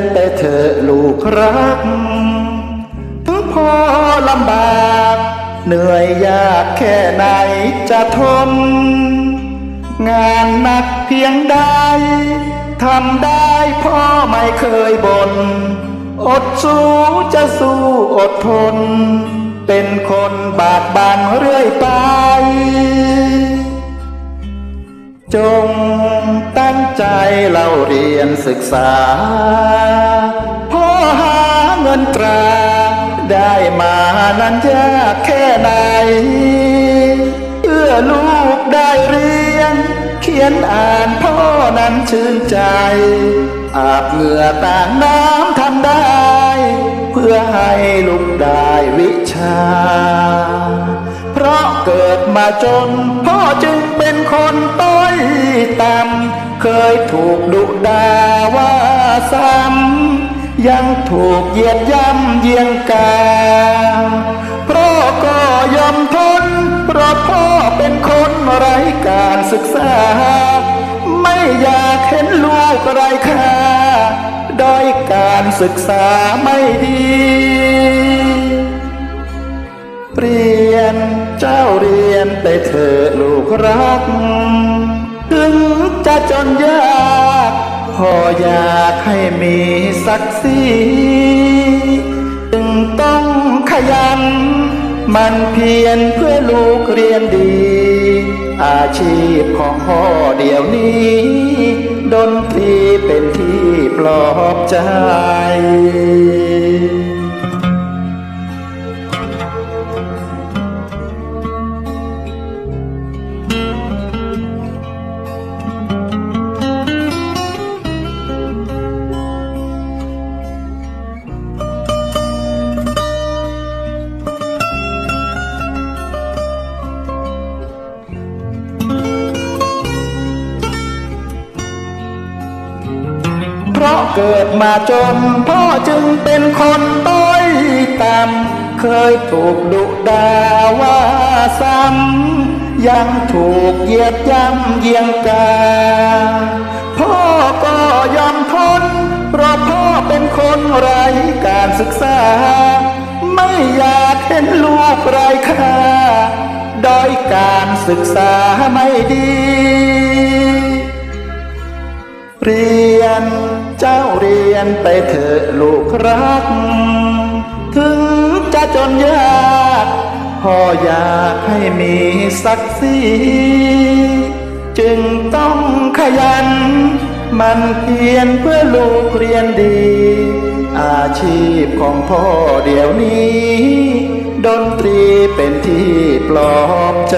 นไปเถอะลูกรักถึงพ่อลำบาก เหนื่อยยากแค่ไหนจะทน งานหนักเพียงใดทำได้พ่อไม่เคยบน่นอดสู้จะสู้อดทน เป็นคนบากบันเรื่อยไป จง ใจเราเรียนศึกษาพ่อหาเงินตรา ได้มานั้นยากแค่ไหน เพื่อลูกได้เรียน เขียนอ่านพ่อนั้นชื่นใจ อาบเหงื่อต่างน้ำทำได้ เพื่อให้ลูกได้วิชา ราะเกิดมาจน พ่อจึงเป็นคนต้อยต่ำเคยถูกดุด่าว่าซ้ำยังถูกเหยียดย่ำเยียงกาเพราะก็ยอมทน เพราะพ่อเป็นคนไร้การศึกษา ไม่อยากเห็นลูกไร้ค่าด้อยการศึกษาไม่ดีเรียน รัก ถึงจะจนยากพ่ออยากให้มีศักดิ์ศรีจึงต้องขยัน มันเพียรเพื่อลูกเรียนดี อาชีพของพ่อเดี๋ยวนี้ดนตรีเป็นที่ปลอบใจ เพราะเกิดมาจน พ่อจึงเป็นคนต้อยต่ำเคยถูกดุด่าว่าซ้ำยังถูกเหยียดย่ำเยียงกา พ่อก็ยอมทน เพราะพ่อเป็นคนไร้การศึกษา ไม่อยากเห็นลูกไร้ค่าด้อยการศึกษาไม่ดี เรียนเจ้าเรียนไปเถอะลูกรัก ถึงจะจนยากพ่ออยากให้มีศักดิ์ศรีจึงต้องขยัน มันเพียรเพื่อลูกเรียนดี อาชีพของพ่อเดี๋ยวนี้ ดนตรีเป็นที่ปลอบใจ